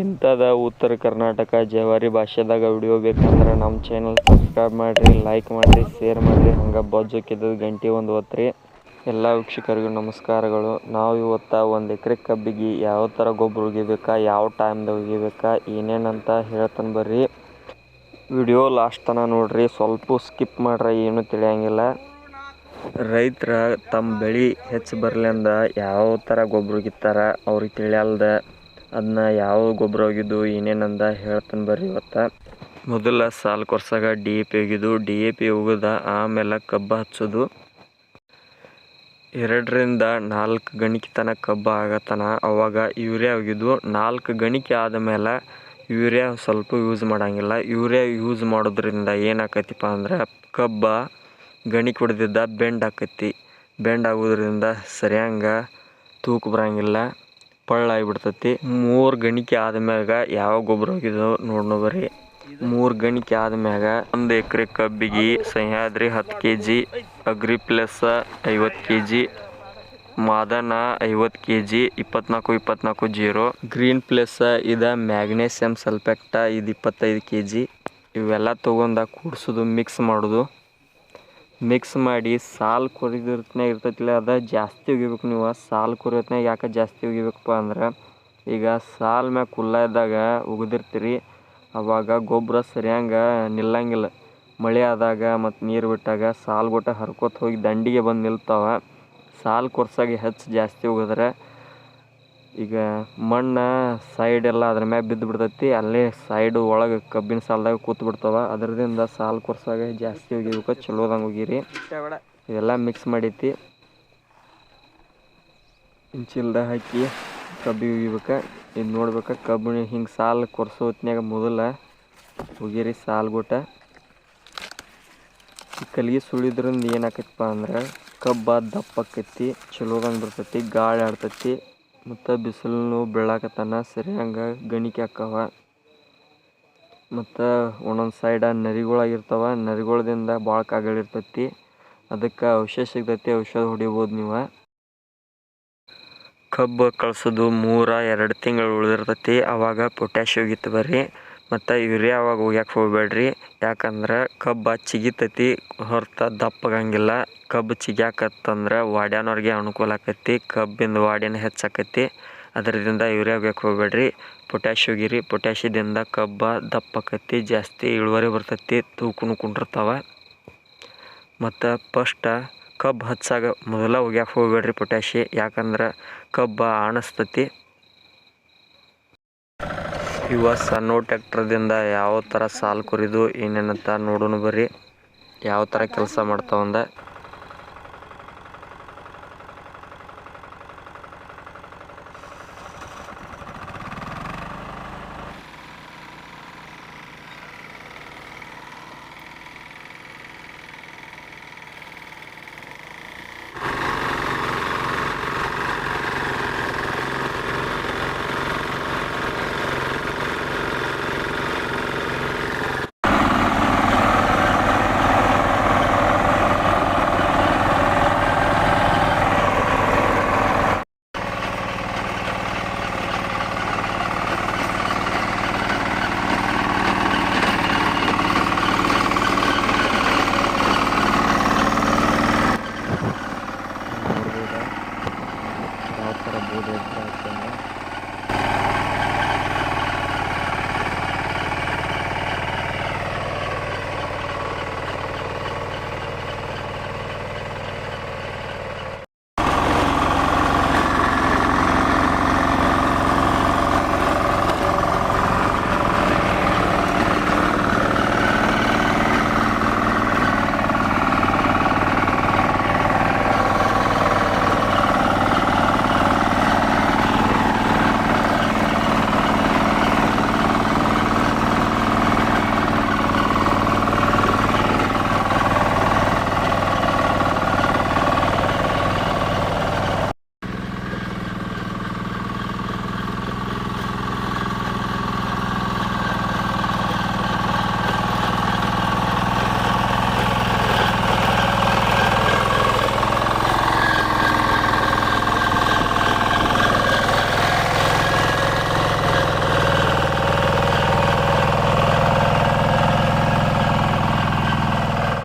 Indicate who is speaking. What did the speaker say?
Speaker 1: ಇಂಥದ ಉತ್ತರ ಕರ್ನಾಟಕ ಜವಾರಿ ಭಾಷೆದಾಗ ವಿಡಿಯೋ ಬೇಕಂದ್ರೆ ನಮ್ಮ ಚಾನಲ್ ಸಬ್ಸ್ಕ್ರೈಬ್ ಮಾಡಿರಿ ಲೈಕ್ ಮಾಡಿರಿ ಶೇರ್ ಮಾಡಿರಿ. ಹಂಗೆ ಬಜ್ಜಕ್ಕಿದ್ದದ ಗಂಟೆ ಒಂದು ಒತ್ತಿರಿ ಎಲ್ಲ ವೀಕ್ಷಕರಿಗೂ ನಮಸ್ಕಾರಗಳು. ನಾವು ಇವತ್ತು ಒಂದು ಎಕರೆ ಕಬ್ಬಿಗೆ ಯಾವ ಥರ ಗೊಬ್ಬರ ಒಗಿಬೇಕಾ ಯಾವ ಟೈಮ್ದಾಗ ಒಗಿಬೇಕಾ ಏನೇನಂತ ಹೇಳ್ತಾನೆ ಬರ್ರಿ. ವಿಡಿಯೋ ಲಾಸ್ಟ್ ತನಕ ನೋಡ್ರಿ. ಸ್ವಲ್ಪ ಸ್ಕಿಪ್ ಮಾಡ್ರೆ ಏನೂ ತಿಳಿಯಂಗಿಲ್ಲ. ರೈತರ ತಮ್ಮ ಬೆಳೆ ಹೆಚ್ಚು ಬರಲಿ ಅಂದ ಯಾವ ಥರ ಗೊಬ್ಬರ ಒಗಿತಾರ ಅವ್ರಿಗೆ ತಿಳಿಯಲ್ದ. ಅದನ್ನ ಯಾವ ಗೊಬ್ಬರ ಒಗಿದು ಏನೇನಂದ ಹೇಳ್ತಾನೆ ಬರ್ರಿ ಇವತ್ತು. ಮೊದಲ ಸಾಲು ಕೊರ್ಸಾಗ ಡಿ ಎ ಪಿ ಒಗಿದು, ಡಿ ಎ ಪಿ ಒಗದ ಆಮೇಲೆ ಕಬ್ಬು ಹಚ್ಚೋದು. ಎರಡರಿಂದ ನಾಲ್ಕು ಗಣಿಕೆ ತನಕ ಕಬ್ಬು ಆಗತನ, ಅವಾಗ ಯೂರಿಯಾ ಒಗಿದು ನಾಲ್ಕು ಗಣಿಕೆ ಆದಮೇಲೆ ಯೂರಿಯಾ ಸ್ವಲ್ಪ ಯೂಸ್ ಮಾಡೋಂಗಿಲ್ಲ. ಯೂರಿಯಾ ಯೂಸ್ ಮಾಡೋದ್ರಿಂದ ಏನಾಕತಿಪ್ಪ ಅಂದ್ರೆ ಕಬ್ಬ ಗಣಿಕೆ ಹೊಡೆದಿದ್ದ ಬೆಂಡ್ ಆಕತಿ. ಬೆಂಡ್ ಆಗೋದ್ರಿಂದ ಸರಿಯಂಗ ತೂಕ ಬರಂಗಿಲ್ಲ. ಪಳ್ಳ ಆಗಿಬಿಡ್ತೈತಿ ಮೂರು ಗಣಿಕೆ ಆದ್ಮ್ಯಾಗ ಯಾವ ಗೊಬ್ಬರ ಹೋಗಿದ್ದು ನೋಡ್ನೋ ಬರ್ರಿ. ಮೂರು ಗಣಿಕೆ ಆದ್ಮ್ಯಾಗ ಒಂದು ಎಕರೆ ಕಬ್ಬಿಗೆ ಸಹ್ಯಾದ್ರಿ ಹತ್ತು ಕೆ ಜಿ ಅಗ್ರಿ ಪ್ಲಸ್ ಐವತ್ತು ಕೆ ಜಿ ಮಾದನ ಐವತ್ತು ಕೆ ಜಿ ಇಪ್ಪತ್ನಾಲ್ಕು ಇಪ್ಪತ್ನಾಲ್ಕು ಜೀರೋ, ಗ್ರೀನ್ ಪ್ಲಸ್ ಇದು ಮ್ಯಾಗ್ನೇಸಿಯಮ್ ಸಲ್ಫೆಕ್ಟ ಇದು ಇಪ್ಪತ್ತೈದು ಕೆ ಜಿ ಇವೆಲ್ಲ ತೊಗೊಂಡ ಕೂಡ್ಸೋದು ಮಿಕ್ಸ್ ಮಾಡೋದು. ಮಿಕ್ಸ್ ಮಾಡಿ ಸಾಲು ಕೊರಿದಿರ್ತನೇ ಇರ್ತೈತಿಲ್ಲ, ಅದು ಜಾಸ್ತಿ ಒಗಿಬೇಕು ನೀವು. ಸಾಲು ಕೊರಿಯತ್ನಾಗ ಯಾಕೆ ಜಾಸ್ತಿ ಒಗಿಬೇಕಪ್ಪ ಅಂದ್ರೆ, ಈಗ ಸಾಲ್ ಮ್ಯಾಗ ಕುಲ್ಲ ಇದ್ದಾಗ ಉಗ್ದಿರ್ತೀರಿ. ಅವಾಗ ಗೊಬ್ಬರ ಸರಿಯಂಗ ನಿಲ್ಲಂಗಿಲ್ಲ. ಮಳೆ ಆದಾಗ ಮತ್ತು ನೀರು ಬಿಟ್ಟಾಗ ಸಾಲು ಗೊಟ್ಟ ಹರ್ಕೋತ ಹೋಗಿ ದಂಡಿಗೆ ಬಂದು ನಿಲ್ತಾವ. ಸಾಲು ಕೊರ್ಸಾಗಿ ಹೆಚ್ಚು ಜಾಸ್ತಿ ಹೋಗಿದ್ರೆ ಈಗ ಮಣ್ಣು ಸೈಡ್ ಎಲ್ಲ ಅದ್ರ ಮ್ಯಾಗ ಬಿದ್ದು ಬಿಡ್ತೈತಿ. ಅಲ್ಲೇ ಸೈಡು ಒಳಗೆ ಕಬ್ಬಿನ ಸಾಲದಾಗ ಕೂತ್ ಬಿಡ್ತಾವ. ಅದರಿಂದ ಸಾಲು ಕೊರ್ಸಾಗ ಜಾಸ್ತಿ ಒಗಿಬೇಕು ಚಲೋದಂಗೆ ಒಗೀರಿ ಇವೆಲ್ಲ ಮಿಕ್ಸ್ ಮಾಡೈತಿ. ಇಂಚಿಲ್ದ ಹಾಕಿ ಕಬ್ಬಿ ಒಗಿಬೇಕು. ಇದು ನೋಡ್ಬೇಕು, ಕಬ್ಬಿನ ಹಿಂಗೆ ಸಾಲು ಕೊರ್ಸೋ ಹೊತ್ನ್ಯಾಗ ಮೊದಲ ಒಗೀರಿ ಸಾಲು ಈ ಕಲ್ಗಿ ಸುಳಿದ್ರಿಂದ ಏನಾಕೈತಪ್ಪ ಅಂದ್ರೆ ಕಬ್ಬ ದಪ್ಪ ಆಕೈತಿ ಚಲೋದಂಗೆ ಬರ್ತೈತಿ, ಗಾಳಿ ಆಡ್ತೈತಿ. ಮತ್ತು ಬಿಸಿಲು ಬೀಳಾಕತ್ತನ ಸರಿಯಂಗ ಗಣಿಕೆ ಆಕ್ಕವ ಮತ್ತು ಒಂದೊಂದು ಸೈಡ ನರಿಗಳಾಗಿರ್ತಾವ ನರಿಗಳ್ದಿಂದ ಭಾಳ ಕಾಗಳಿರ್ತೈತಿ ಅದಕ್ಕೆ ಔಷಧ ಸಿಗ್ತೈತಿ, ಔಷಧ ಹೊಡಿಬೋದು ನೀವು. ಕಬ್ಬು ಕಳ್ಸೋದು ಮೂರ, ಎರಡು ತಿಂಗಳು ಉಳಿದಿರ್ತೈತಿ, ಅವಾಗ ಪೊಟ್ಯಾಶ್ ಹೋಗಿತ್ತು ಬರ್ರಿ. ಮತ್ತು ಯೂರಿಯಾ ಅವಾಗ ಒಗ್ಯಾಕೆ ಹೋಗ್ಬೇಡ್ರಿ. ಯಾಕಂದ್ರೆ ಕಬ್ಬು ಚಿಗಿತೈತಿ, ಹೊರತು ದಪ್ಪಗಂಗಿಲ್ಲ. ಕಬ್ಬು ಚಿಗ್ಯಾಕತ್ತಂದ್ರೆ ವಾಡ್ಯಾನವ್ರಿಗೆ ಅನುಕೂಲ ಆಕೈತಿ ಕಬ್ಬಿಂದ ವಾಡ್ಯಾನ ಹೆಚ್ಚಾಕೈತಿ ಅದರಿಂದ ಯೂರಿಯಾ ಒಗ್ಯಾಕೆ ಹೋಗಬೇಡ್ರಿ. ಪೊಟ್ಯಾಶ್ ಒಗಿರಿ ಪೊಟ್ಯಾಶಿದಿಂದ ಕಬ್ಬ ದಪ್ಪ ಆಕೈತಿ ಜಾಸ್ತಿ ಇಳುವರಿ ಬರ್ತೈತಿ, ತೂಕನು ಕುಂಡಿರ್ತಾವ. ಮತ್ತು ಫಸ್ಟ ಕಬ್ಬು ಹಚ್ಚಾಗ ಮೊದಲ ಒಗ್ಯಾಕೆ ಹೋಗ್ಬೇಡ್ರಿ ಪೊಟ್ಯಾಶಿ. ಯಾಕಂದ್ರೆ ಕಬ್ಬು ಆಣಿಸ್ತತಿ. ಇವ ಸಣ್ಣ ಟ್ಯಾಕ್ಟರ್ದಿಂದ ಯಾವ ಥರ ಸಾಲು ಕುರಿದು ಏನೇನಂತ ನೋಡೋಣ ಬರ್ರಿ. ಯಾವ ಥರ ಕೆಲಸ ಮಾಡ್ತಾವಂದ